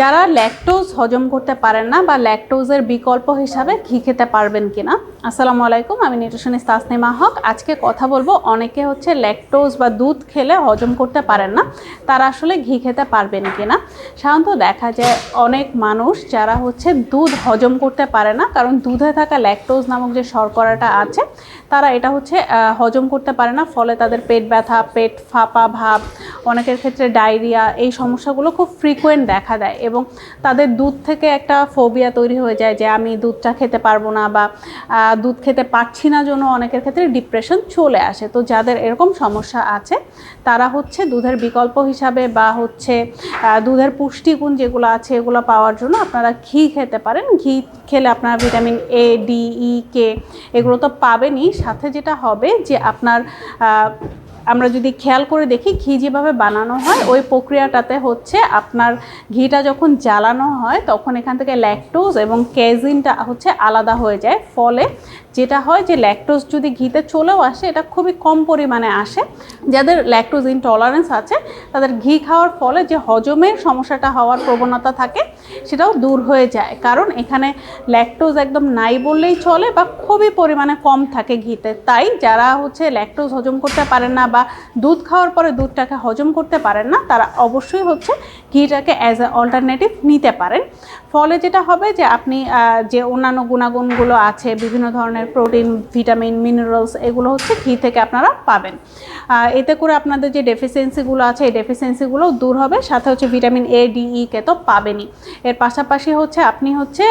যারা ল্যাকটোজ হজম করতে পারেন না বা ল্যাকটোজের বিকল্প হিসাবে ঘি খেতে পারবেন কিনা, আসসালামু আলাইকুম, আমি নিউট্রিশনিস্ট তাসনিমা হক। আজকে কথা বলব, অনেকে হচ্ছে ল্যাকটোজ বা দুধ খেলে হজম করতে পারেন না, তারা আসলে ঘি খেতে পারবেন কিনা। সাধারণত দেখা যায় অনেক মানুষ যারা হচ্ছে দুধ হজম করতে পারে না, কারণ দুধে থাকা ল্যাকটোজ নামক যে শর্করাটা আছে, তারা এটা হচ্ছে হজম করতে পারে না, ফলে তাদের পেট ব্যথা, পেট ফাঁপা ভাব অনেকের ক্ষেত্রে ডায়রিয়া, এই সমস্যাগুলো খুব ফ্রিকোয়েন্ট দেখা দেয় এবং তাদের দুধ থেকে একটা ফোবিয়া তৈরি হয়ে যায় যে আমি দুধটা খেতে পারব না বা দুধ খেতে পারছি না জন্য অনেকের ক্ষেত্রে ডিপ্রেশন চলে আসে। তো যাদের এরকম সমস্যা আছে, তারা হচ্ছে দুধের বিকল্প হিসাবে বা হচ্ছে দুধের পুষ্টিগুণ যেগুলো আছে এগুলো পাওয়ার জন্য আপনারা ঘি খেতে পারেন। ঘি খেলে আপনারা ভিটামিন এ ডি ই কে এগুলো তো পাবেনই। সাথে যেটা হবে যে আপনার আমরা যদি খেয়াল করে দেখি, ঘি যেভাবে বানানো হয়, ওই প্রক্রিয়াটাতে হচ্ছে আপনার ঘিটা যখন জ্বালানো হয়, তখন এখান থেকে ল্যাকটোজ এবং ক্যাজিনটা হচ্ছে আলাদা হয়ে যায়। ফলে যেটা হয় যে ল্যাকটোজ যদি ঘিতে চলেও আসে, এটা খুবই কম পরিমাণে আসে। যাদের ল্যাকটোজ ইনটলারেন্স আছে, তাদের ঘি খাওয়ার ফলে যে হজমের সমস্যাটা হওয়ার প্রবণতা থাকে, সেটাও দূর হয়ে যায়। কারণ এখানে ল্যাকটোজ একদম নাই বললেই চলে বা খুবই পরিমাণে কম থাকে ঘিতে। তাই যারা হচ্ছে ল্যাকটোজ হজম করতে পারেন না বা দুধ খাওয়ার পরে দুধটাকে হজম করতে পারেন না, তারা অবশ্যই হচ্ছে ঘিটাকে অ্যাজ এ অল্টারনেটিভ নিতে পারেন। ফলে যেটা হবে যে আপনি যে অন্যান্য গুণাগুণগুলো আছে, বিভিন্ন ধরনের প্রোটিন ভিটামিন মিনারেলস এগুলো হচ্ছে ঘি থেকে আপনারা পাবেন। এতে করে আপনাদের যে ডেফিসিয়েন্সিগুলো আছে, এই ডেফিসিয়েন্সিগুলো দূর হবে। সাথে হচ্ছে ভিটামিন এ ডি ই কে তো পাবেনই। এর পাশাপাশি হচ্ছে আপনি হচ্ছে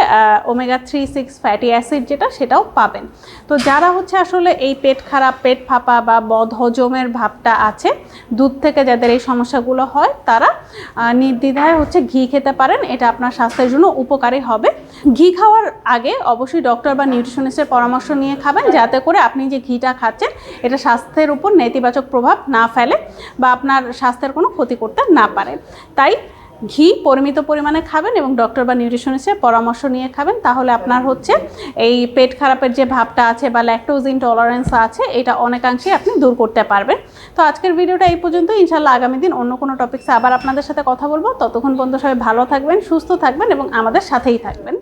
omega three six fatty acid যেটা, সেটাও পাবেন। তো যারা হচ্ছে আসলে এই পেট খারাপ, পেট ফাঁপা বা বদহজমের ভাবটা আছে দুধ থেকে যাদের এই সমস্যাগুলো হয়, তারা নির্দ্বিধায় হচ্ছে ঘি খেতে পারেন। এটা আপনার স্বাস্থ্যের জন্য উপকারী হবে। ঘি খাওয়ার আগে অবশ্যই ডক্টর বা নিউট্রিশনিস্টের পরামর্শ নিয়ে খাবেন, যাতে করে আপনি যে ঘিটা খাচ্ছেন, এটা স্বাস্থ্যের উপর নেতিবাচক প্রভাব না ফেলে বা আপনার স্বাস্থ্যের কোনো ক্ষতি করতে না পারে। তাই ঘি পরিমিত পরিমাণে খাবেন এবং ডক্টর বা নিউট্রিশনিস্টের পরামর্শ নিয়ে খাবেন, তাহলে আপনার হচ্ছে এই পেট খারাপের যে ভাবটা আছে বা ল্যাকটোজ ইনটলারেন্স আছে, এটা অনেকাংশেই আপনি দূর করতে পারবেন। তো আজকের ভিডিওটা এই পর্যন্ত ইনশাল্লাহ আগামী দিন অন্য কোনো টপিক্সে আবার আপনাদের সাথে কথা বলব। ততক্ষণ পর্যন্ত সবাই ভালো থাকবেন, সুস্থ থাকবেন এবং আমাদের সাথেই থাকবেন।